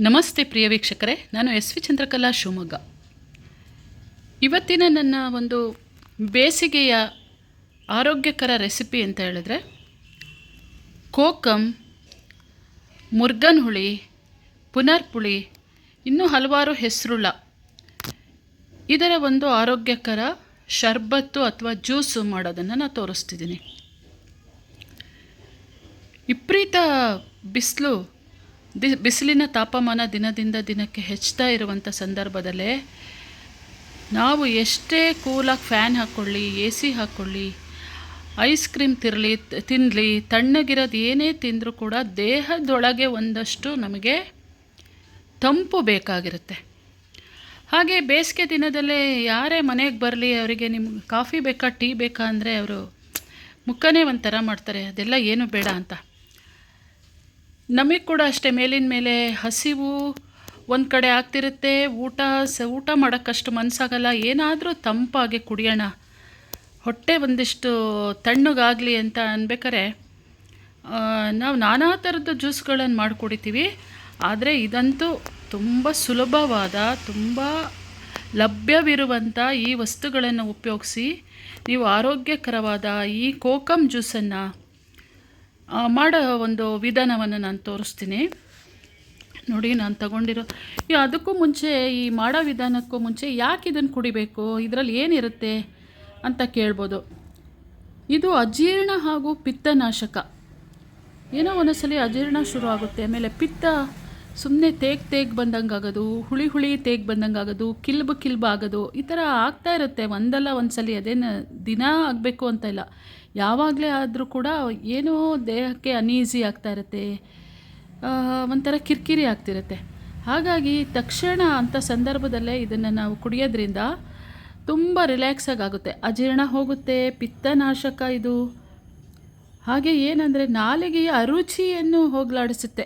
ನಮಸ್ತೆ ಪ್ರಿಯ ವೀಕ್ಷಕರೇ, ನಾನು ಎಸ್ ವಿ ಚಂದ್ರಕಲಾ ಶಿವಮೊಗ್ಗ. ಇವತ್ತಿನ ನನ್ನ ಒಂದು ಬೇಸಿಗೆಯ ಆರೋಗ್ಯಕರ ರೆಸಿಪಿ ಅಂತ ಹೇಳಿದ್ರೆ ಕೋಕಮ್ ಮುರ್ಗನ್ ಹುಳಿ ಪುನರ್ಪುಳಿ, ಇನ್ನೂ ಹಲವಾರು ಹೆಸರುಳ್ಳ ಇದರ ಒಂದು ಆರೋಗ್ಯಕರ ಶರ್ಬತ್ತು ಅಥವಾ ಜ್ಯೂಸು ಮಾಡೋದನ್ನು ನಾನು ತೋರಿಸ್ತಿದ್ದೀನಿ. ವಿಪರೀತ ಬಿಸಿಲು ದಿ ಬಿಸಿಲಿನ ತಾಪಮಾನ ದಿನದಿಂದ ದಿನಕ್ಕೆ ಹೆಚ್ಚುತ್ತಾ ಇರುವಂಥ ಸಂದರ್ಭದಲ್ಲೇ ನಾವು ಎಷ್ಟೇ ಕೂಲಾಗಿ ಫ್ಯಾನ್ ಹಾಕ್ಕೊಳ್ಳಿ ಎ ಸಿ ಹಾಕ್ಕೊಳ್ಳಿ ಐಸ್ ಕ್ರೀಮ್ ತಿರಲಿ ತಿನ್ನಲಿ ತಣ್ಣಗಿರೋದು ಏನೇ ತಿಂದರೂ ಕೂಡ ದೇಹದೊಳಗೆ ಒಂದಷ್ಟು ನಮಗೆ ತಂಪು ಬೇಕಾಗಿರುತ್ತೆ. ಹಾಗೆ ಬೇಸಿಗೆ ದಿನದಲ್ಲೇ ಯಾರೇ ಮನೆಗೆ ಬರಲಿ, ಅವರಿಗೆ ನಿಮ್ಗೆ ಕಾಫಿ ಬೇಕಾ, ಟೀ ಬೇಕಾ ಅಂದರೆ ಅವರು ಮುಖನೇ ಒಂಥರ ಮಾಡ್ತಾರೆ. ಅದೆಲ್ಲ ಏನು ಬೇಡ ಅಂತ. ನಮಗೆ ಕೂಡ ಅಷ್ಟೇ ಮೇಲಿನ ಮೇಲೆ ಹಸಿವು ಒಂದು ಕಡೆ ಆಗ್ತಿರುತ್ತೆ. ಊಟ ಸ, ಊಟ ಮಾಡೋಕ್ಕಷ್ಟು ಮನಸ್ಸಾಗಲ್ಲ ಏನಾದರೂ ತಂಪಾಗಿ ಕುಡಿಯೋಣ. ಹೊಟ್ಟೆ ಒಂದಿಷ್ಟು ತಣ್ಣಗಾಗಲಿ ಅಂತ ಅನ್ಬೇಕಾರೆ ನಾವು ನಾನಾ ಥರದ್ದು ಜ್ಯೂಸ್ಗಳನ್ನು ಮಾಡಿ ಕುಡಿತೀವಿ ಆದರೆ ಇದಂತೂ ತುಂಬ ಸುಲಭವಾದ, ತುಂಬ ಲಭ್ಯವಿರುವಂಥ ಈ ವಸ್ತುಗಳನ್ನು ಉಪಯೋಗಿಸಿ, ನೀವು ಆರೋಗ್ಯಕರವಾದ ಈ ಕೋಕಮ್ ಜ್ಯೂಸನ್ನು ಮಾಡೋ ಒಂದು ವಿಧಾನವನ್ನು ನಾನು ತೋರಿಸ್ತೀನಿ. ನೋಡಿ, ನಾನು ತಗೊಂಡಿರೋ ಅದಕ್ಕೂ ಮುಂಚೆ, ಈ ಮಾಡೋ ವಿಧಾನಕ್ಕೂ ಮುಂಚೆ ಯಾಕೆ ಇದನ್ನು ಕುಡಿಬೇಕು? ಇದರಲ್ಲಿ ಏನಿರುತ್ತೆ ಅಂತ ಕೇಳ್ಬೋದು. ಇದು ಅಜೀರ್ಣ ಹಾಗೂ ಪಿತ್ತನಾಶಕ. ಏನೋ ಒಂದೊಂದ್ಸಲಿ ಅಜೀರ್ಣ ಶುರು ಆಗುತ್ತೆ. ಆಮೇಲೆ ಪಿತ್ತ ಸುಮ್ಮನೆ ತೇಗ್ ತೇಗ್ ಬಂದಂಗೆ ಆಗೋದು ಹುಳಿ ಹುಳಿ ತೇಗ್ ಬಂದಂಗೆ ಆಗೋದು ಕಿಲ್ಬು ಕಿಲ್ಬ ಆಗೋದು, ಈ ಥರ ಆಗ್ತಾ ಇರುತ್ತೆ. ಒಂದಲ್ಲ ಒಂದ್ಸಲಿ ಅದೇನು ದಿನ ಆಗಬೇಕು ಅಂತ ಇಲ್ಲ. ಯಾವಾಗಲೇ ಆದರೂ ಕೂಡ ಏನೋ ದೇಹಕ್ಕೆ ಅನೀಸಿ ಆಗ್ತಾ ಇರುತ್ತೆ ಒಂಥರ ಕಿರಿಕಿರಿ ಆಗ್ತಿರುತ್ತೆ. ಹಾಗಾಗಿ ತಕ್ಷಣ ಅಂಥ ಸಂದರ್ಭದಲ್ಲೇ ಇದನ್ನು ನಾವು ಕುಡಿಯೋದ್ರಿಂದ ತುಂಬ ರಿಲ್ಯಾಕ್ಸ್ ಆಗುತ್ತೆ ಅಜೀರ್ಣ ಹೋಗುತ್ತೆ, ಪಿತ್ತನಾಶಕ ಇದು. ಹಾಗೆ ಏನಂದರೆ ನಾಲಿಗೆಯ ಅರುಚಿಯನ್ನು ಹೋಗಲಾಡಿಸುತ್ತೆ.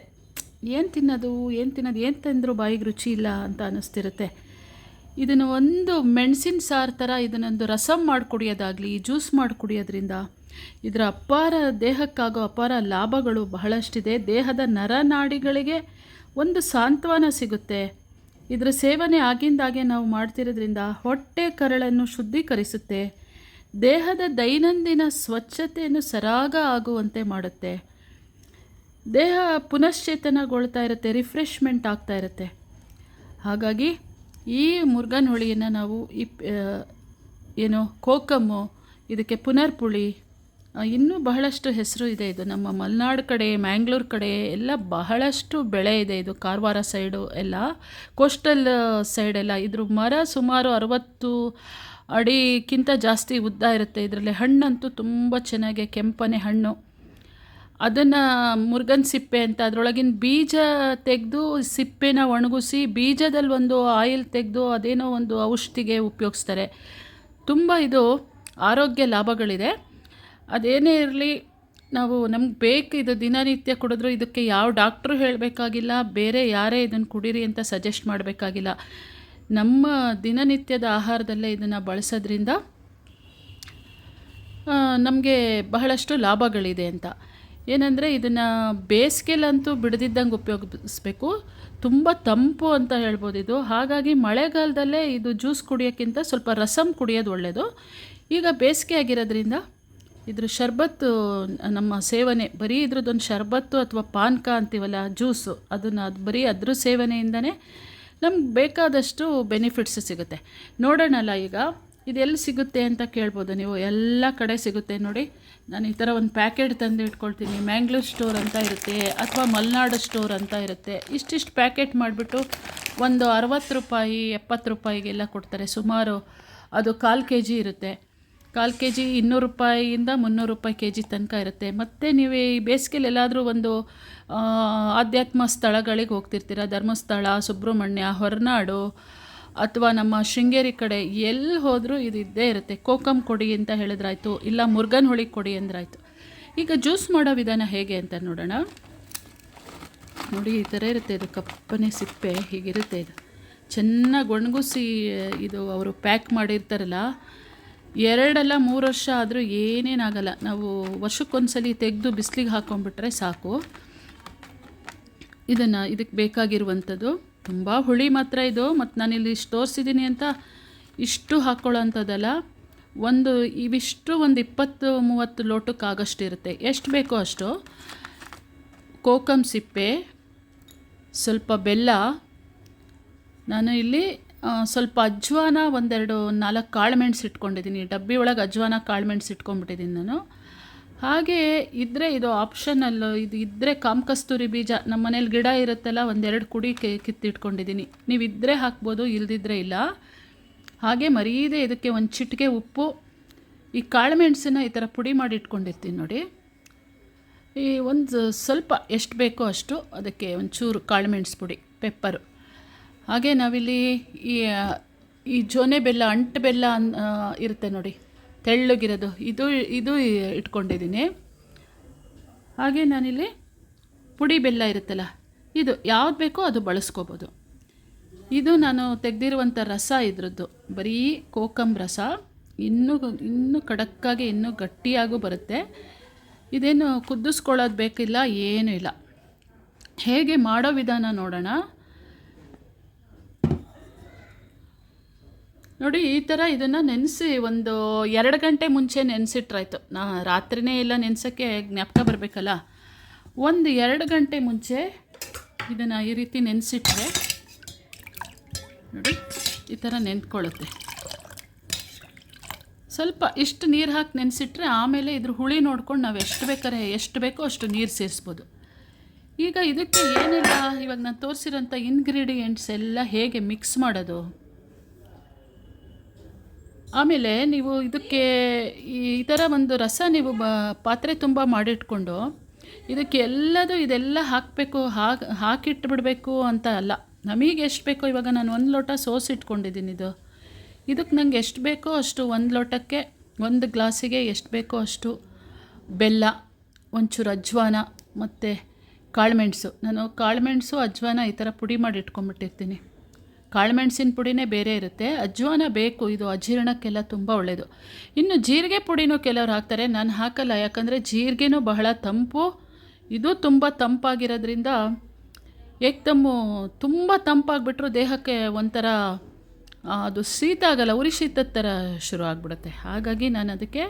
ಏನು ತಿನ್ನೋದು ಏನು ತಿನ್ನೋದು, ಏನು ತಂದರೂ ಬಾಯಿಗೆ ರುಚಿ ಇಲ್ಲ ಅಂತ ಅನ್ನಿಸ್ತಿರುತ್ತೆ. ಇದನ್ನು ಒಂದು ಮೆಣಸಿನ ಸಾರು ಥರ ಇದನ್ನೊಂದು ರಸಮ್ ಮಾಡಿ ಕುಡಿಯೋದಾಗಲಿ ಜ್ಯೂಸ್ ಮಾಡಿ ಕುಡಿಯೋದ್ರಿಂದ ಇದರ ಅಪಾರ ದೇಹಕ್ಕಾಗೋ ಅಪಾರ ಲಾಭಗಳು ಬಹಳಷ್ಟಿದೆ. ದೇಹದ ನರನಾಡಿಗಳಿಗೆ ಒಂದು ಸಾಂತ್ವನ ಸಿಗುತ್ತೆ. ಇದರ ಸೇವನೆ ಆಗಿಂದಾಗೆ ನಾವು ಮಾಡ್ತಿರೋದ್ರಿಂದ ಹೊಟ್ಟೆ ಕರಳನ್ನು ಶುದ್ಧೀಕರಿಸುತ್ತೆ. ದೇಹದ ದೈನಂದಿನ ಸ್ವಚ್ಛತೆಯನ್ನು ಸರಾಗ ಆಗುವಂತೆ ಮಾಡುತ್ತೆ. ದೇಹ ಪುನಶ್ಚೇತನಗೊಳ್ತಾ ಇರುತ್ತೆ, ರಿಫ್ರೆಶ್ಮೆಂಟ್ ಆಗ್ತಾ ಇರುತ್ತೆ. ಹಾಗಾಗಿ ಈ ಮುರುಗನ್ ಹುಳಿಯನ್ನು ನಾವು ಈ ಏನು, ಕೋಕಮ್ಮು, ಇದಕ್ಕೆ ಪುನರ್ಪುಳಿ ಇನ್ನೂ ಬಹಳಷ್ಟು ಹೆಸರು ಇದೆ ಇದು. ನಮ್ಮ ಮಲೆನಾಡು ಕಡೆ, ಮ್ಯಾಂಗ್ಳೂರ್ ಕಡೆ ಎಲ್ಲ ಬಹಳಷ್ಟು ಬೆಳೆ ಇದೆ ಇದು. ಕಾರವಾರ ಸೈಡು ಎಲ್ಲ, ಕೋಸ್ಟಲ್ ಸೈಡ್ ಎಲ್ಲ. ಇದ್ರ ಮರ ಸುಮಾರು ಅರವತ್ತು ಅಡಿಗಿಂತ ಜಾಸ್ತಿ ಉದ್ದ ಇರುತ್ತೆ. ಇದರಲ್ಲಿ ಹಣ್ಣಂತೂ ತುಂಬ ಚೆನ್ನಾಗಿ ಕೆಂಪನೆ ಹಣ್ಣು. ಅದನ್ನು ಮುರುಗನ್ ಸಿಪ್ಪೆ ಅಂತ, ಅದರೊಳಗಿನ ಬೀಜ ತೆಗೆದು ಸಿಪ್ಪೆನ ಒಣಗಿಸಿ ಬೀಜದಲ್ಲಿ ಒಂದು ಆಯಿಲ್ ತೆಗೆದು ಅದೇನೋ ಒಂದು ಔಷಧಿಗೆ ಉಪಯೋಗಿಸ್ತಾರೆ. ತುಂಬ ಇದು ಆರೋಗ್ಯ ಲಾಭಗಳಿದೆ. ಅದೇನೇ ಇರಲಿ, ನಾವು ನಮ್ಗೆ ಬೇಕು ಇದು ದಿನನಿತ್ಯ ಕುಡಿದ್ರು ಇದಕ್ಕೆ ಯಾವ ಡಾಕ್ಟ್ರು ಹೇಳಬೇಕಾಗಿಲ್ಲ, ಬೇರೆ ಯಾರೇ ಇದನ್ನು ಕುಡೀರಿ ಅಂತ ಸಜೆಸ್ಟ್ ಮಾಡಬೇಕಾಗಿಲ್ಲ. ನಮ್ಮ ದಿನನಿತ್ಯದ ಆಹಾರದಲ್ಲೇ ಇದನ್ನು ಬಳಸೋದ್ರಿಂದ ನಮಗೆ ಬಹಳಷ್ಟು ಲಾಭಗಳಿದೆ ಅಂತ. ಏನಂದರೆ ಇದನ್ನು ಬೇಸಿಗೆಲಂತೂ ಬಿಡದಿದ್ದಂಗೆ ಉಪಯೋಗಿಸ್ಬೇಕು. ತುಂಬ ತಂಪು ಅಂತ ಹೇಳ್ಬೋದು ಇದು. ಹಾಗಾಗಿ ಮಳೆಗಾಲದಲ್ಲೇ ಇದು ಜ್ಯೂಸ್ ಕುಡಿಯೋಕ್ಕಿಂತ ಸ್ವಲ್ಪ ರಸಮ್ ಕುಡಿಯೋದು ಒಳ್ಳೆಯದು ಈಗ ಬೇಸಿಗೆ ಆಗಿರೋದ್ರಿಂದ ಇದ್ರ ಶರ್ಬತ್ತು ನಮ್ಮ ಸೇವನೆ, ಬರೀ ಇದ್ರದ್ದೊಂದು ಶರ್ಬತ್ತು ಅಥವಾ ಪಾನ್ಕ ಅಂತೀವಲ್ಲ, ಜ್ಯೂಸು, ಅದನ್ನು ಅದು ಬರೀ ಅದ್ರ ಸೇವನೆಯಿಂದನೇ ನಮ್ಗೆ ಬೇಕಾದಷ್ಟು ಬೆನಿಫಿಟ್ಸ್ ಸಿಗುತ್ತೆ. ನೋಡೋಣಲ್ಲ ಈಗ, ಇದೆಲ್ಲಿ ಸಿಗುತ್ತೆ ಅಂತ ಕೇಳ್ಬೋದು ನೀವು. ಎಲ್ಲ ಕಡೆ ಸಿಗುತ್ತೆ ನೋಡಿ. ನಾನು ಈ ಥರ ಒಂದು ಪ್ಯಾಕೆಟ್ ತಂದು ಇಟ್ಕೊಳ್ತೀನಿ. ಮ್ಯಾಂಗ್ಳೂರ್ ಸ್ಟೋರ್ ಅಂತ ಇರುತ್ತೆ ಅಥವಾ ಮಲೆನಾಡು ಸ್ಟೋರ್ ಅಂತ ಇರುತ್ತೆ. ಇಷ್ಟಿಷ್ಟು ಪ್ಯಾಕೆಟ್ ಮಾಡಿಬಿಟ್ಟು ಒಂದು ಅರವತ್ತು ರೂಪಾಯಿ, ಎಪ್ಪತ್ತು ರೂಪಾಯಿಗೆಲ್ಲ ಕೊಡ್ತಾರೆ. ಸುಮಾರು ಅದು ಕಾಲು ಕೆ ಜಿ ಇರುತ್ತೆ. ಕಾಲು ಕೆ ಜಿ ಇನ್ನೂರು ರೂಪಾಯಿಯಿಂದ ಮುನ್ನೂರು ರೂಪಾಯಿ ಕೆ ಜಿ ತನಕ ಇರುತ್ತೆ. ಮತ್ತು ನೀವು ಈ ಬೇಸಿಗೆಲಿ ಎಲ್ಲಾದರೂ ಒಂದು ಆಧ್ಯಾತ್ಮ ಸ್ಥಳಗಳಿಗೆ ಹೋಗ್ತಿರ್ತೀರ? ಧರ್ಮಸ್ಥಳ, ಸುಬ್ರಹ್ಮಣ್ಯ, ಹೊರನಾಡು, ಅಥವಾ ನಮ್ಮ ಶೃಂಗೇರಿ ಕಡೆ ಎಲ್ಲಿ ಹೋದರೂ ಇದು ಇದ್ದೇ ಇರುತ್ತೆ. ಕೋಕಮ್ ಕೊಡಿ ಅಂತ ಹೇಳಿದ್ರಾಯ್ತು, ಇಲ್ಲ ಮುರ್ಗನ್ ಹುಳಿ ಕೊಡಿ ಅಂದ್ರಾಯ್ತು. ಈಗ ಜ್ಯೂಸ್ ಮಾಡೋ ವಿಧಾನ ಹೇಗೆ ಅಂತ ನೋಡೋಣ. ನೋಡಿ, ಈ ಥರ ಇರುತ್ತೆ ಇದು ಕಪ್ಪನೆ ಸಿಪ್ಪೆ, ಹೀಗಿರುತ್ತೆ ಇದು. ಚೆನ್ನಾಗಿ ಒಣಗಿಸಿ, ಇದು ಅವರು ಪ್ಯಾಕ್ ಮಾಡಿರ್ತಾರಲ್ಲ ಎರಡಲ್ಲ ಮೂರು ವರ್ಷ ಆದರೂ ಏನೇನಾಗಲ್ಲ. ನಾವು ವರ್ಷಕ್ಕೊಂದ್ಸಲಿ ತೆಗೆದು ಬಿಸಿಲಿಗೆ ಹಾಕೊಂಡ್ಬಿಟ್ರೆ ಸಾಕು. ಇದನ್ನು ಇದಕ್ಕೆ ಬೇಕಾಗಿರುವಂಥದ್ದು. ತುಂಬ ಹುಳಿ ಮಾತ್ರ ಇದು. ಮತ್ತು ನಾನಿಲ್ಲಿ ಇಷ್ಟು ತೋರಿಸಿದ್ದೀನಿ ಅಂತ ಇಷ್ಟು ಹಾಕ್ಕೊಳ್ಳೋ ಅಂಥದ್ದಲ್ಲ ಒಂದು ಇವಿಷ್ಟು ಒಂದು ಇಪ್ಪತ್ತು, ಮೂವತ್ತು ಲೋಟಕ್ಕಾಗಷ್ಟು ಇರುತ್ತೆ. ಎಷ್ಟು ಬೇಕೋ ಅಷ್ಟು. ಕೋಕಮ್ ಸಿಪ್ಪೆ, ಸ್ವಲ್ಪ ಬೆಲ್ಲ. ನಾನು ಇಲ್ಲಿ ಸ್ವಲ್ಪ ಅಜ್ವಾನ ಒಂದೆರಡು ನಾಲ್ಕು ಕಾಳು ಮೆಣಸು ಇಟ್ಕೊಂಡಿದ್ದೀನಿ. ಡಬ್ಬಿ ಒಳಗೆ ಅಜ್ವಾನ ಕಾಳು ಮೆಣಸು ಇಟ್ಕೊಂಡ್ಬಿಟ್ಟಿದ್ದೀನಿ ನಾನು. ಹಾಗೆ ಇದ್ದರೆ ಇದು ಆಪ್ಷನಲ್ ಇದು ಇದ್ದರೆ ಕಾಮಕಸ್ತೂರಿ ಬೀಜ. ನಮ್ಮ ಮನೇಲಿ ಗಿಡ ಇರುತ್ತಲ್ಲ, ಒಂದೆರಡು ಕುಡಿ ಕೆ, ಕಿತ್ತಿಟ್ಕೊಂಡಿದ್ದೀನಿ. ನೀವು ಇದ್ದರೆ ಹಾಕ್ಬೋದು, ಇಲ್ದಿದ್ರೆ ಇಲ್ಲ. ಹಾಗೆ ಮರೀದೆ ಇದಕ್ಕೆ ಒಂದು ಚಿಟಿಕೆ ಉಪ್ಪು. ಈ ಕಾಳು ಮೆಣಸನ್ನ ಈ ಥರ ಪುಡಿ ಮಾಡಿ ಇಟ್ಕೊಂಡಿರ್ತೀನಿ ನೋಡಿ. ಈ ಒಂದು ಸ್ವಲ್ಪ ಎಷ್ಟು ಬೇಕೋ ಅಷ್ಟು ಅದಕ್ಕೆ ಒಂಚೂರು ಕಾಳು ಮೆಣಸು ಪುಡಿ ಪೆಪ್ಪರು ಹಾಗೆ ನಾವಿಲ್ಲಿ ಈ ಈ ಜೋನೆ ಬೆಲ್ಲ, ಅಂಟು ಬೆಲ್ಲ ಇರುತ್ತೆ ನೋಡಿ. ತೆಳ್ಳಗಿರೋದು. ಇದು ಇದು ಇಟ್ಕೊಂಡಿದ್ದೀನಿ. ಹಾಗೆ ನಾನಿಲ್ಲಿ ಪುಡಿ ಬೆಲ್ಲ ಇರುತ್ತಲ್ಲ, ಇದು ಯಾವ್ದು ಬೇಕೋ ಅದು ಬಳಸ್ಕೋಬೋದು. ಇದು ನಾನು ತೆಗೆದಿರುವಂಥ ರಸ ಇದ್ರದ್ದು. ಬರೀ ಕೋಕಂ ರಸ. ಇನ್ನೂ ಇನ್ನೂ ಖಡಕ್ಕಾಗಿ ಇನ್ನೂ ಗಟ್ಟಿಯಾಗೂ ಬರುತ್ತೆ. ಇದೇನು ಕುದಿಸ್ಕೊಳ್ಳೋದು ಬೇಕಿಲ್ಲ, ಏನೂ ಇಲ್ಲ. ಹೇಗೆ ಮಾಡೋ ವಿಧಾನ ನೋಡೋಣ. ನೋಡಿ, ಈ ಥರ ಇದನ್ನು ನೆನೆಸಿ ಒಂದು ಎರಡು ಗಂಟೆ ಮುಂಚೆ ನೆನೆಸಿಟ್ರಾಯ್ತು. ನಾ ರಾತ್ರಿನೇ ಎಲ್ಲ ನೆನೆಸೋಕ್ಕೆ ಜ್ಞಾಪಕ ಬರಬೇಕಲ್ಲ? ಒಂದು ಎರಡು ಗಂಟೆ ಮುಂಚೆ ಇದನ್ನು ಈ ರೀತಿ ನೆನೆಸಿಟ್ರೆ, ನೋಡಿ, ಈ ಥರ ನೆಂದ್ಕೊಳ್ಳುತ್ತೆ ಸ್ವಲ್ಪ ಇಷ್ಟು ನೀರು ಹಾಕಿ ನೆನೆಸಿಟ್ರೆ ಆಮೇಲೆ ಇದ್ರ ಹುಳಿ ನೋಡ್ಕೊಂಡು ನಾವು ಎಷ್ಟು ಬೇಕಾದ್ರೆ ಎಷ್ಟು ಬೇಕೋ ಅಷ್ಟು ನೀರು ಸೇರಿಸ್ಬೋದು. ಈಗ ಇದಕ್ಕೆ ಏನೆಲ್ಲ ಇವಾಗ ನಾನು ತೋರಿಸಿರೋಂಥ ಇಂಗ್ರೀಡಿಯೆಂಟ್ಸ್ ಎಲ್ಲ ಹೇಗೆ ಮಿಕ್ಸ್ ಮಾಡೋದು? ಆಮೇಲೆ ನೀವು ಇದಕ್ಕೆ ಈ ಥರ ಒಂದು ರಸ ನೀವು ಬ ಪಾತ್ರೆ ತುಂಬ ಮಾಡಿಟ್ಕೊಂಡು ಇದಕ್ಕೆ ಎಲ್ಲದು ಇದೆಲ್ಲ ಹಾಕಬೇಕು ಹಾಕಿ ಹಾಕಿಟ್ಬಿಡಬೇಕು ಅಂತ ಅಲ್ಲ. ನಮಗೆ ಎಷ್ಟು ಬೇಕೋ ಇವಾಗ ನಾನು ಒಂದು ಲೋಟ ಸೋಸ್ ಇಟ್ಕೊಂಡಿದ್ದೀನಿ ಇದು. ಇದಕ್ಕೆ ನಂಗೆ ಎಷ್ಟು ಬೇಕೋ ಅಷ್ಟು ಒಂದು ಲೋಟಕ್ಕೆ, ಒಂದು ಗ್ಲಾಸಿಗೆ ಎಷ್ಟು ಬೇಕೋ ಅಷ್ಟು ಬೆಲ್ಲ, ಒಂಚೂರು ಅಜ್ವಾನ ಮತ್ತು ಕಾಳುಮೆಣಸು ನಾನು ಕಾಳುಮೆಣಸು ಅಜ್ವಾನ ಈ ಥರ ಪುಡಿ ಮಾಡಿ ಇಟ್ಕೊಂಡ್ಬಿಟ್ಟಿರ್ತೀನಿ ಕಾಳುಮೆಣಸಿನ ಪುಡಿನೇ ಬೇರೆ ಇರುತ್ತೆ. ಅಜ್ವಾನ ಬೇಕು, ಇದು ಅಜೀರ್ಣಕ್ಕೆಲ್ಲ ತುಂಬ ಒಳ್ಳೆಯದು ಇನ್ನು ಜೀರಿಗೆ ಪುಡಿನೂ ಕೆಲವ್ರು ಹಾಕ್ತಾರೆ. ನಾನು ಹಾಕಲ್ಲ, ಯಾಕಂದರೆ ಜೀರಿಗೆನೂ ಬಹಳ ತಂಪು. ಇದು ತುಂಬ ತಂಪಾಗಿರೋದ್ರಿಂದ ಏಕ್ದಮ್ಮು ತುಂಬ ತಂಪಾಗಿಬಿಟ್ರು ದೇಹಕ್ಕೆ ಒಂಥರ ಅದು ಶೀತ ಆಗಲ್ಲ, ಉರಿ ಶೀತದ ಥರ ಶುರು ಆಗಿಬಿಡುತ್ತೆ. ಹಾಗಾಗಿ ನಾನು ಅದಕ್ಕೆ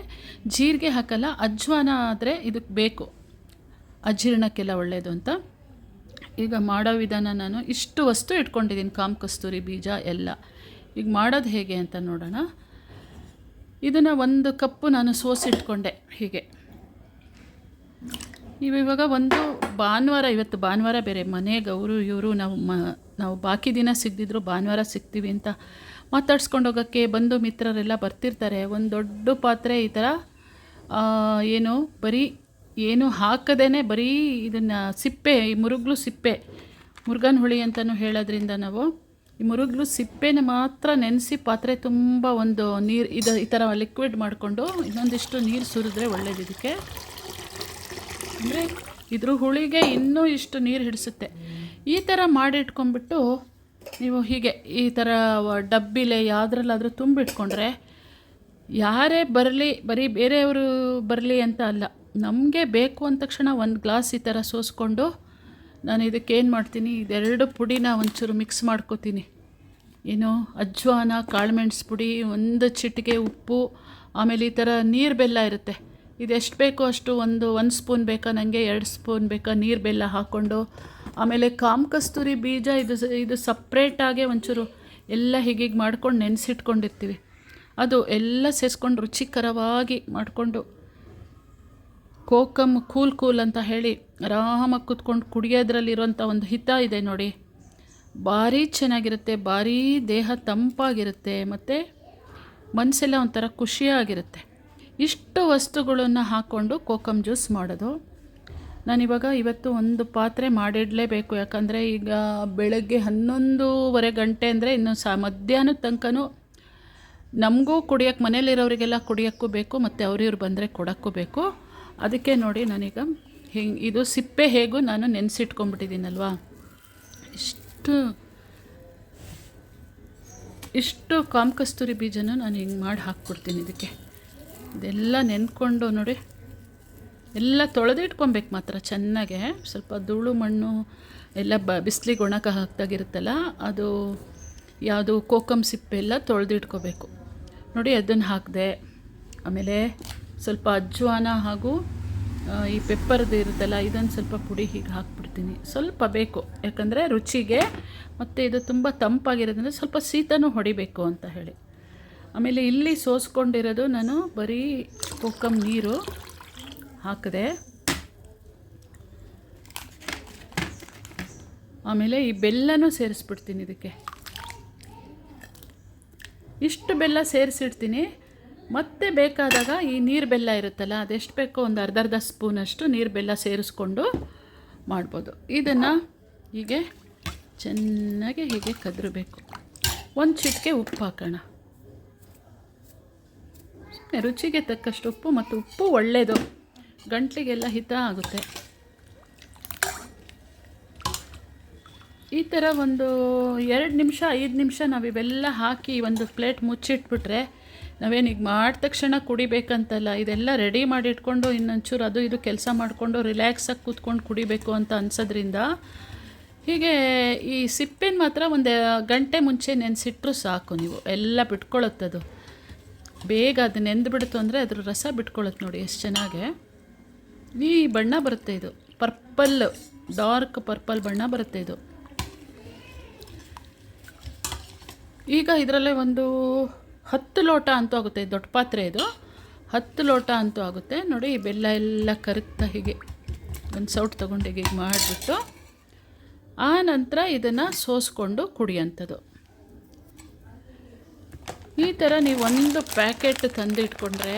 ಜೀರಿಗೆ ಹಾಕಲ್ಲ, ಅಜ್ವಾನ ಆದರೆ ಇದಕ್ಕೆ ಬೇಕು. ಅಜೀರ್ಣಕ್ಕೆಲ್ಲ ಒಳ್ಳೆಯದು ಅಂತ. ಈಗ ಮಾಡೋ ವಿಧಾನ ನಾನು ಇಷ್ಟು ವಸ್ತು ಇಟ್ಕೊಂಡಿದ್ದೀನಿ ಕಾಮ್ ಕಸ್ತೂರಿ ಬೀಜ ಎಲ್ಲ. ಈಗ ಮಾಡೋದು ಹೇಗೆ ಅಂತ ನೋಡೋಣ. ಇದನ್ನು ಒಂದು ಕಪ್ಪು ನಾನು ಸೋಸಿಟ್ಕೊಂಡೆ ಹೀಗೆ. ಇವಾಗ ಒಂದು ಭಾನುವಾರ, ಇವತ್ತು ಭಾನುವಾರ ಬೇರೆ ಮನೆಗೆ ಅವರು ಇವರು ನಾವು ಮ, ನಾವು ಬಾಕಿ ದಿನ ಸಿಗದಿದ್ರು ಭಾನುವಾರ ಸಿಗ್ತೀವಿ ಅಂತ ಮಾತಾಡ್ಸ್ಕೊಂಡು ಹೋಗೋಕ್ಕೆ ಬಂಧು ಮಿತ್ರರೆಲ್ಲ ಬರ್ತಿರ್ತಾರೆ. ಒಂದು ದೊಡ್ಡ ಪಾತ್ರೆ ಈ ಥರ ಏನು, ಬರೀ ಏನು ಹಾಕದೇನೆ ಬರೀ ಇದನ್ನು ಸಿಪ್ಪೆ, ಈ ಮುರುಗ್ಲು ಸಿಪ್ಪೆ, ಮುರುಗನ್ ಹುಳಿ ಅಂತಲೂ ಹೇಳೋದ್ರಿಂದ ನಾವು ಈ ಮುರುಗ್ಲು ಸಿಪ್ಪೆನ ಮಾತ್ರ ನೆನೆಸಿ ಪಾತ್ರೆ ತುಂಬ ಒಂದು ನೀರು, ಇದು ಈ ಥರ ಲಿಕ್ವಿಡ್ ಮಾಡಿಕೊಂಡು ಇನ್ನೊಂದಿಷ್ಟು ನೀರು ಸುರಿದ್ರೆ ಒಳ್ಳೇದು ಇದಕ್ಕೆ. ಅಂದರೆ ಇದ್ರ ಹುಳಿಗೆ ಇನ್ನೂ ಇಷ್ಟು ನೀರು ಹಿಡಿಸುತ್ತೆ. ಈ ಥರ ಮಾಡಿಟ್ಕೊಂಡ್ಬಿಟ್ಟು ನೀವು ಹೀಗೆ ಈ ಥರ ಡಬ್ಬಿಲೆ ಯಾವುದ್ರಲ್ಲಾದರೂ ತುಂಬಿಟ್ಕೊಂಡ್ರೆ ಯಾರೇ ಬರಲಿ, ಬರೀ ಬೇರೆಯವರು ಬರಲಿ ಅಂತ ಅಲ್ಲ. ನಮಗೆ ಬೇಕು ಅಂದ ತಕ್ಷಣ ಒಂದು ಗ್ಲಾಸ್ ಈ ಥರ ಸೋಸ್ಕೊಂಡು ನಾನು ಇದಕ್ಕೆ ಏನು ಮಾಡ್ತೀನಿ, ಇದೆರಡು ಪುಡಿನ ಒಂಚೂರು ಮಿಕ್ಸ್ ಮಾಡ್ಕೋತೀನಿ. ಏನು ಅಜ್ವಾನ ಕಾಳುಮೆಣಸು ಪುಡಿ, ಒಂದು ಚಿಟಿಕೆ ಉಪ್ಪು, ಆಮೇಲೆ ಈ ಥರ ನೀರು ಬೆಲ್ಲ ಇರುತ್ತೆ. ಇದೆಷ್ಟು ಬೇಕೋ ಅಷ್ಟು ಒಂದು ಒಂದು ಸ್ಪೂನ್ ಬೇಕಾ ನನಗೆ ಎರಡು ಸ್ಪೂನ್ ಬೇಕಾ ನೀರು ಬೆಲ್ಲ ಹಾಕ್ಕೊಂಡು ಆಮೇಲೆ ಕಾಮ್ ಕಸ್ತೂರಿ ಬೀಜ ಇದು ಇದು ಸಪ್ರೇಟಾಗೆ ಒಂಚೂರು ಎಲ್ಲ ಹೀಗೀಗೆ ಮಾಡ್ಕೊಂಡು ನೆನೆಸಿಟ್ಕೊಂಡಿರ್ತೀವಿ. ಅದು ಎಲ್ಲ ಸೇರಿಸ್ಕೊಂಡು ರುಚಿಕರವಾಗಿ ಮಾಡಿಕೊಂಡು ಕೋಕಮ್ ಕೂಲ್ ಕೂಲ್ ಅಂತ ಹೇಳಿ ಆರಾಮಾಗಿ ಕೂತ್ಕೊಂಡು ಕುಡಿಯೋದ್ರಲ್ಲಿರುವಂಥ ಒಂದು ಹಿತ ಇದೆ ನೋಡಿ. ಭಾರಿ ಚೆನ್ನಾಗಿರುತ್ತೆ, ಭಾರೀ ದೇಹ ತಂಪಾಗಿರುತ್ತೆ, ಮತ್ತು ಮನಸ್ಸೆಲ್ಲ ಒಂಥರ ಖುಷಿಯಾಗಿರುತ್ತೆ. ಇಷ್ಟು ವಸ್ತುಗಳನ್ನು ಹಾಕ್ಕೊಂಡು ಕೋಕಮ್ ಜ್ಯೂಸ್ ಮಾಡೋದು. ನಾನಿವಾಗ ಇವತ್ತು ಒಂದು ಪಾತ್ರೆ ಮಾಡಿಡಲೇಬೇಕು, ಯಾಕಂದರೆ ಈಗ ಬೆಳಗ್ಗೆ ಹನ್ನೊಂದೂವರೆ ಗಂಟೆ ಅಂದರೆ ಇನ್ನು ಸಹ ಮಧ್ಯಾಹ್ನದ ತನಕನೂ ನಮಗೂ ಕುಡಿಯೋಕ್ಕೆ ಮನೇಲಿರೋರಿಗೆಲ್ಲ ಕುಡಿಯೋಕ್ಕೂ ಬೇಕು, ಮತ್ತು ಅವ್ರಿವ್ರು ಬಂದರೆ ಕೊಡೋಕ್ಕೂ ಬೇಕು. ಅದಕ್ಕೆ ನೋಡಿ ನಾನೀಗ ಹಿಂಗೆ, ಇದು ಸಿಪ್ಪೆ ಹೇಗೂ ನಾನು ನೆನೆಸಿಟ್ಕೊಂಡ್ಬಿಟ್ಟಿದ್ದೀನಲ್ವಾ? ಇಷ್ಟು ಇಷ್ಟು ಕಾಮಕಸ್ತೂರಿ ಬೀಜನ ನಾನು ಹಿಂಗೆ ಮಾಡಿ ಹಾಕ್ಕೊಡ್ತೀನಿ ಇದಕ್ಕೆ. ಇದೆಲ್ಲ ನೆನ್ಕೊಂಡು ನೋಡಿ, ಎಲ್ಲ ತೊಳೆದಿಟ್ಕೊಬೇಕು ಮಾತ್ರ ಚೆನ್ನಾಗೆ. ಸ್ವಲ್ಪ ಧೂಳು, ಮಣ್ಣು, ಎಲ್ಲ ಬ, ಬಿಸಿಲಿಗೆ ಒಣಕ ಹಾಕ್ದಾಗಿರುತ್ತಲ್ಲ, ಅದು ಯಾವುದು ಕೋಕಮ್ ಸಿಪ್ಪೆ ಎಲ್ಲ ತೊಳೆದಿಟ್ಕೋಬೇಕು ನೋಡಿ ಅದನ್ನು ಹಾಕಿದೆ, ಆಮೇಲೆ ಸ್ವಲ್ಪ ಅಜ್ವಾನ ಹಾಗೂ ಈ ಪೆಪ್ಪರ್ದು ಇರುತ್ತಲ್ಲ, ಇದನ್ನು ಸ್ವಲ್ಪ ಪುಡಿ ಹೀಗೆ ಹಾಕ್ಬಿಡ್ತೀನಿ. ಸ್ವಲ್ಪ ಬೇಕು, ಯಾಕಂದರೆ ರುಚಿಗೆ ಮತ್ತು ಇದು ತುಂಬ ತಂಪಾಗಿರೋದ್ರಿಂದ ಸ್ವಲ್ಪ ಶೀತನೂ ಹೊಡಿಬೇಕು ಅಂತ ಹೇಳಿ. ಆಮೇಲೆ ಇಲ್ಲಿ ಸೋಸ್ಕೊಂಡಿರೋದು ನಾನು ಬರೀ ಕೋಕಮ್ ನೀರು ಹಾಕಿದೆ, ಆಮೇಲೆ ಈ ಬೆಲ್ಲನೂ ಸೇರಿಸ್ಬಿಡ್ತೀನಿ ಇದಕ್ಕೆ. ಇಷ್ಟು ಬೆಲ್ಲ ಸೇರಿಸಿಡ್ತೀನಿ. ಮತ್ತೆ ಬೇಕಾದಾಗ ಈ ನೀರು ಬೆಲ್ಲ ಇರುತ್ತಲ್ಲ, ಅದೆಷ್ಟು ಬೇಕೋ ಒಂದು ಅರ್ಧ ಅರ್ಧ ಸ್ಪೂನಷ್ಟು ನೀರು ಬೆಲ್ಲ ಸೇರಿಸ್ಕೊಂಡು ಮಾಡ್ಬೋದು. ಇದನ್ನು ಹೀಗೆ ಚೆನ್ನಾಗಿ ಹೀಗೆ ಕದ್ರಬೇಕು. ಒಂದು ಚಿಟಿಕೆ ಉಪ್ಪು ಹಾಕೋಣ. ರುಚಿಗೆ ತಕ್ಕಷ್ಟು ಉಪ್ಪು ಮತ್ತು ಉಪ್ಪು ಒಳ್ಳೆಯದು ಗಂಟ್ಲಿಗೆಲ್ಲ ಹಿತ ಆಗುತ್ತೆ. ಈ ಥರ ಒಂದು ಎರಡು ನಿಮಿಷ, ಐದು ನಿಮಿಷ ನಾವು ಇವೆಲ್ಲ ಹಾಕಿ ಒಂದು ಪ್ಲೇಟ್ ಮುಚ್ಚಿಟ್ಬಿಟ್ರೆ ನಾವೇನೀಗ ಮಾಡಿದ ತಕ್ಷಣ ಕುಡಿಬೇಕಂತಲ್ಲ, ಇದೆಲ್ಲ ರೆಡಿ ಮಾಡಿ ಇಟ್ಕೊಂಡು ಇನ್ನೊಂಚೂರು ಅದು ಇದು ಕೆಲಸ ಮಾಡಿಕೊಂಡು ರಿಲ್ಯಾಕ್ಸಾಗಿ ಕೂತ್ಕೊಂಡು ಕುಡಿಬೇಕು ಅಂತ ಅನ್ಸೋದ್ರಿಂದ ಹೀಗೆ ಈ ಸಿಪ್ಪೆನ ಮಾತ್ರ ಒಂದು ಗಂಟೆ ಮುಂಚೆ ನೆನೆಸಿಟ್ರು ಸಾಕು ನೀವು, ಎಲ್ಲ ಬಿಟ್ಕೊಳ್ಳುತ್ತದು ಬೇಗ ಅದು ನೆಂದುಬಿಡ್ತು ಅಂದರೆ ಅದ್ರ ರಸ ಬಿಟ್ಕೊಳ್ಳುತ್ತೆ ನೋಡಿ ಎಷ್ಟು ಚೆನ್ನಾಗೆ. ಈ ಬಣ್ಣ ಬರುತ್ತೆ ಇದು, ಪರ್ಪಲ್, ಡಾರ್ಕ್ ಪರ್ಪಲ್ ಬಣ್ಣ ಬರುತ್ತೆ ಇದು. ಈಗ ಇದರಲ್ಲೇ ಒಂದು ಹತ್ತು ಲೋಟ ಅಂತೂ ಆಗುತ್ತೆ, ದೊಡ್ಡ ಪಾತ್ರೆ ಇದು. ಹತ್ತು ಲೋಟ ಅಂತೂ ಆಗುತ್ತೆ. ನೋಡಿ, ಈ ಬೆಲ್ಲ ಎಲ್ಲ ಕರಗ್ತಾ ಹೀಗೆ ಒಂದು ಸೌಟ್ ತೊಗೊಂಡು ಹೀಗೆ ಮಾಡಿಬಿಟ್ಟು, ಆ ನಂತರ ಇದನ್ನು ಸೋಸ್ಕೊಂಡು ಕುಡಿಯೋಂಥದ್ದು. ಈ ಥರ ನೀವು ಒಂದು ಪ್ಯಾಕೆಟ್ ತಂದಿಟ್ಕೊಂಡ್ರೆ,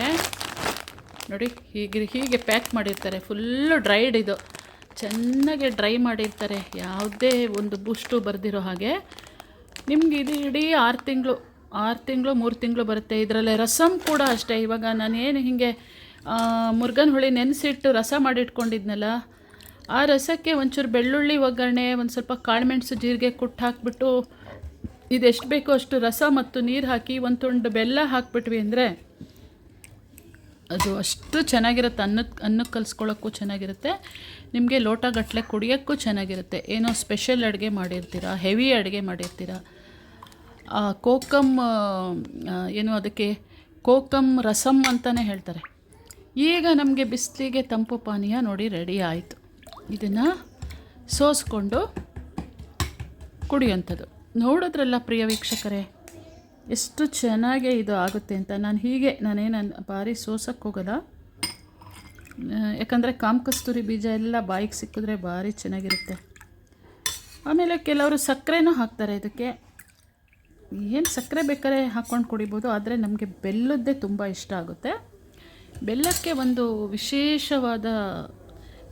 ನೋಡಿ, ಹೀಗೆ ಹೀಗೆ ಪ್ಯಾಕ್ ಮಾಡಿರ್ತಾರೆ. ಫುಲ್ಲು ಡ್ರೈಡ್ ಇದು. ಚೆನ್ನಾಗಿ ಡ್ರೈ ಮಾಡಿರ್ತಾರೆ. ಯಾವುದೇ ಒಂದು ಬೂಸ್ಟು ಬರೆದಿರೋ ಹಾಗೆ. ನಿಮ್ಗೆ ಇದು ಇಡೀ ಆರು ತಿಂಗಳು ಆರು ತಿಂಗಳು, ಮೂರು ತಿಂಗಳು ಬರುತ್ತೆ. ಇದರಲ್ಲೇ ರಸಮ್ ಕೂಡ ಅಷ್ಟೇ. ಇವಾಗ ನಾನೇನು ಹೀಗೆ ಮುರ್ಗನ್ ಹುಳಿ ನೆನೆಸಿಟ್ಟು ರಸ ಮಾಡಿಟ್ಕೊಂಡಿದ್ನಲ್ಲ, ಆ ರಸಕ್ಕೆ ಒಂಚೂರು ಬೆಳ್ಳುಳ್ಳಿ ಒಗ್ಗರಣೆ, ಒಂದು ಸ್ವಲ್ಪ ಕಾಳುಮೆಣಸು ಜೀರಿಗೆ ಕುಟ್ಟು ಹಾಕ್ಬಿಟ್ಟು, ಇದೆಷ್ಟು ಬೇಕೋ ಅಷ್ಟು ರಸ ಮತ್ತು ನೀರು ಹಾಕಿ ಒಂದು ತುಂಡು ಬೆಲ್ಲ ಹಾಕ್ಬಿಟ್ವಿ ಅಂದರೆ, ಅದು ಅಷ್ಟು ಚೆನ್ನಾಗಿರುತ್ತೆ. ಅನ್ನಕ್ಕೆ ಅನ್ನಕ್ಕೆ ಕಲಿಸ್ಕೊಳ್ಳೋಕ್ಕೂ ಚೆನ್ನಾಗಿರುತ್ತೆ. ನಿಮಗೆ ಲೋಟಗಟ್ಟಲೆ ಕುಡಿಯೋಕ್ಕೂ ಚೆನ್ನಾಗಿರುತ್ತೆ. ಏನೋ ಸ್ಪೆಷಲ್ ಅಡುಗೆ ಮಾಡಿರ್ತೀರಾ? ಹೆವಿ ಅಡುಗೆ ಮಾಡಿರ್ತೀರ? ಕೋಕಮ್ ಏನು ಅದಕ್ಕೆ ಕೋಕಮ್ ರಸಮ್ ಅಂತಲೇ ಹೇಳ್ತಾರೆ. ಈಗ ನಮಗೆ ಬಿಸಿಲಿಗೆ ತಂಪು ಪಾನೀಯ ನೋಡಿ ರೆಡಿ ಆಯಿತು. ಇದನ್ನು ಸೋಸ್ಕೊಂಡು ಕುಡಿಯೋಂಥದ್ದು ನೋಡಿದ್ರಲ್ಲ ಪ್ರಿಯ ವೀಕ್ಷಕರೇ, ಎಷ್ಟು ಚೆನ್ನಾಗಿ ಇದು ಆಗುತ್ತೆ ಅಂತ. ನಾನು ಹೀಗೆ, ನಾನೇನು ಭಾರಿ ಸೋಸಕ್ಕೆ ಹೋಗಲ್ಲ. ಯಾಕಂದರೆ ಕಾಮಕಸ್ತೂರಿ ಬೀಜ ಎಲ್ಲ ಬಾಯಿಗೆ ಸಿಕ್ಕಿದ್ರೆ ಭಾರಿ ಚೆನ್ನಾಗಿರುತ್ತೆ. ಆಮೇಲೆ ಕೆಲವರು ಸಕ್ಕರೆನೂ ಹಾಕ್ತಾರೆ ಇದಕ್ಕೆ. ಏನು ಸಕ್ಕರೆ ಬೇಕಾದ್ರೆ ಹಾಕ್ಕೊಂಡು ಕುಡಿಬೋದು, ಆದರೆ ನಮಗೆ ಬೆಲ್ಲದ್ದೇ ತುಂಬ ಇಷ್ಟ ಆಗುತ್ತೆ. ಬೆಲ್ಲಕ್ಕೆ ಒಂದು ವಿಶೇಷವಾದ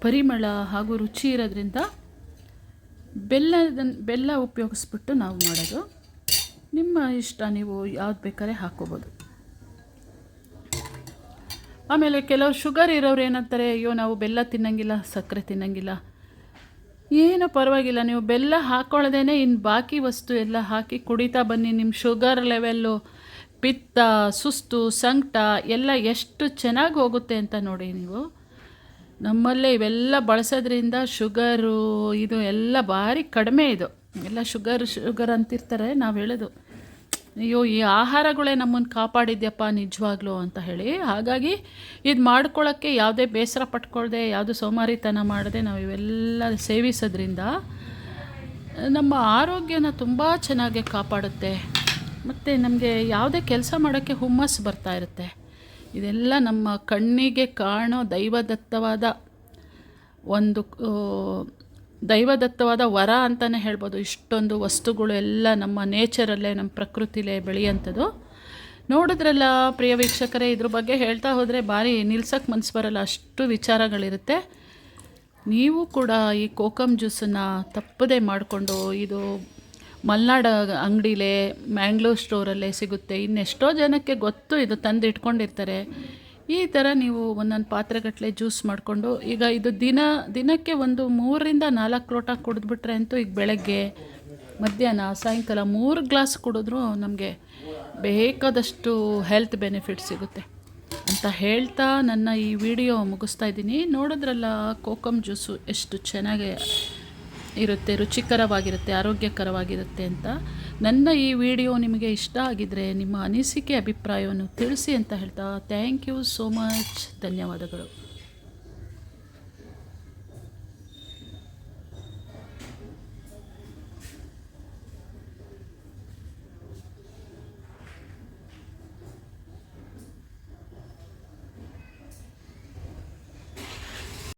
ಪರಿಮಳ ಹಾಗೂ ರುಚಿ ಇರೋದ್ರಿಂದ ಬೆಲ್ಲದ ಬೆಲ್ಲ ಉಪಯೋಗಿಸ್ಬಿಟ್ಟು ನಾವು ಮಾಡೋದು. ನಿಮ್ಮ ಇಷ್ಟ, ನೀವು ಯಾವ್ದು ಬೇಕಾದ್ರೆ ಹಾಕ್ಕೋಬೋದು ಆಮೇಲೆ ಕೆಲವು ಶುಗರ್ ಇರೋರು ಏನಂತಾರೆ, ಅಯ್ಯೋ, ನಾವು ಬೆಲ್ಲ ತಿನ್ನಂಗಿಲ್ಲ, ಸಕ್ಕರೆ ತಿನ್ನಂಗಿಲ್ಲ ಏನೂ ಪರವಾಗಿಲ್ಲ, ನೀವು ಬೆಲ್ಲ ಹಾಕೊಳ್ಳದೇನೆ ಇನ್ನು ಬಾಕಿ ವಸ್ತು ಎಲ್ಲ ಹಾಕಿ ಕುಡಿತಾ ಬನ್ನಿ. ನಿಮ್ಮ ಶುಗರ್ ಲೆವೆಲ್ಲು, ಪಿತ್ತ, ಸುಸ್ತು, ಸಂಕಟ ಎಲ್ಲ ಎಷ್ಟು ಚೆನ್ನಾಗಿ ಹೋಗುತ್ತೆ ಅಂತ ನೋಡಿ ನೀವು. ನಮ್ಮಲ್ಲೇ ಇವೆಲ್ಲ ಬಳಸೋದ್ರಿಂದ ಶುಗರು, ಇದು ಎಲ್ಲ ಭಾರಿ ಕಡಿಮೆ ಇದು. ಎಲ್ಲ ಶುಗರ್ ಶುಗರ್ ಅಂತಿರ್ತಾರೆ, ನಾವು ಹೇಳೋದು. ಅಯ್ಯೋ, ಈ ಆಹಾರಗಳೇ ನಮ್ಮನ್ನು ಕಾಪಾಡಿದ್ಯಪ್ಪ ನಿಜವಾಗ್ಲೂ ಅಂತ ಹೇಳಿ. ಹಾಗಾಗಿ ಇದು ಮಾಡ್ಕೊಳ್ಳೋಕ್ಕೆ ಯಾವುದೇ ಬೇಸರ ಪಟ್ಕೊಳ್ಳದೆ ಯಾವುದು ಸೋಮಾರಿತನ ಮಾಡದೆ ನಾವು ಇವೆಲ್ಲ ಸೇವಿಸೋದ್ರಿಂದ ನಮ್ಮ ಆರೋಗ್ಯನ ತುಂಬ ಚೆನ್ನಾಗಿ ಕಾಪಾಡುತ್ತೆ. ಮತ್ತು ನಮಗೆ ಯಾವುದೇ ಕೆಲಸ ಮಾಡೋಕ್ಕೆ ಹುಮ್ಮಸ್ಸು ಬರ್ತಾ ಇರುತ್ತೆ. ಇದೆಲ್ಲ ನಮ್ಮ ಕಣ್ಣಿಗೆ ಕಾಣೋ ದೈವದತ್ತವಾದ ಒಂದು ದೈವದತ್ತವಾದ ವರ ಅಂತಲೇ ಹೇಳ್ಬೋದು. ಇಷ್ಟೊಂದು ವಸ್ತುಗಳು ಎಲ್ಲ ನಮ್ಮ ನೇಚರಲ್ಲೇ, ನಮ್ಮ ಪ್ರಕೃತಿಲೇ ಬೆಳೆಯೋಂಥದ್ದು ನೋಡಿದ್ರಲ್ಲ ಪ್ರಿಯ ವೀಕ್ಷಕರೇ, ಇದ್ರ ಬಗ್ಗೆ ಹೇಳ್ತಾ ಹೋದರೆ ಭಾರಿ ನಿಲ್ಸಕ್ಕೆ ಮನಸ್ಸು ಬರಲ್ಲ, ಅಷ್ಟು ವಿಚಾರಗಳಿರುತ್ತೆ. ನೀವು ಕೂಡ ಈ ಕೋಕಮ್ ಜ್ಯೂಸನ್ನು ತಪ್ಪದೇ ಮಾಡಿಕೊಂಡು ಇದು ಮಲ್ನಾಡ ಅಂಗಡಿಲೇ, ಮ್ಯಾಂಗ್ಳೂರ್ ಸ್ಟೋರಲ್ಲೇ ಸಿಗುತ್ತೆ. ಇನ್ನೆಷ್ಟೋ ಜನಕ್ಕೆ ಗೊತ್ತು ಇದು ತಂದು ಇಟ್ಕೊಂಡಿರ್ತಾರೆ ಈ ಥರ ನೀವು ಒಂದೊಂದು ಪಾತ್ರೆಗಟ್ಟಲೆ ಜ್ಯೂಸ್ ಮಾಡಿಕೊಂಡು, ಈಗ ಇದು ದಿನ, ದಿನಕ್ಕೆ ಒಂದು ಮೂರರಿಂದ ನಾಲ್ಕು ಲೋಟ ಕುಡಿದ್ಬಿಟ್ರೆ ಅಂತೂ ಈಗ ಬೆಳಗ್ಗೆ, ಮಧ್ಯಾಹ್ನ, ಸಾಯಂಕಾಲ ಮೂರು ಗ್ಲಾಸ್ ಕುಡಿದ್ರೂ ನಮಗೆ ಬೇಕಾದಷ್ಟು ಹೆಲ್ತ್ ಬೆನಿಫಿಟ್ ಸಿಗುತ್ತೆ. ಅಂತ ಹೇಳ್ತಾ ನನ್ನ ಈ ವಿಡಿಯೋ ಮುಗಿಸ್ತಾ ಇದ್ದೀನಿ. ನೋಡಿದ್ರಲ್ಲ ಕೋಕಮ್ ಜ್ಯೂಸು ಎಷ್ಟು ಚೆನ್ನಾಗಿ ಇರುತ್ತೆ, ರುಚಿಕರವಾಗಿರುತ್ತೆ, ಆರೋಗ್ಯಕರವಾಗಿರುತ್ತೆ ಅಂತ. ನನ್ನ ಈ ವಿಡಿಯೋ ನಿಮಗೆ ಇಷ್ಟ ಆಗಿದ್ದರೆ ನಿಮ್ಮ ಅನಿಸಿಕೆ, ಅಭಿಪ್ರಾಯವನ್ನು ತಿಳಿಸಿ ಅಂತ ಹೇಳ್ತಾ ಥ್ಯಾಂಕ್ ಯು ಸೋ ಮಚ್ ಧನ್ಯವಾದಗಳು.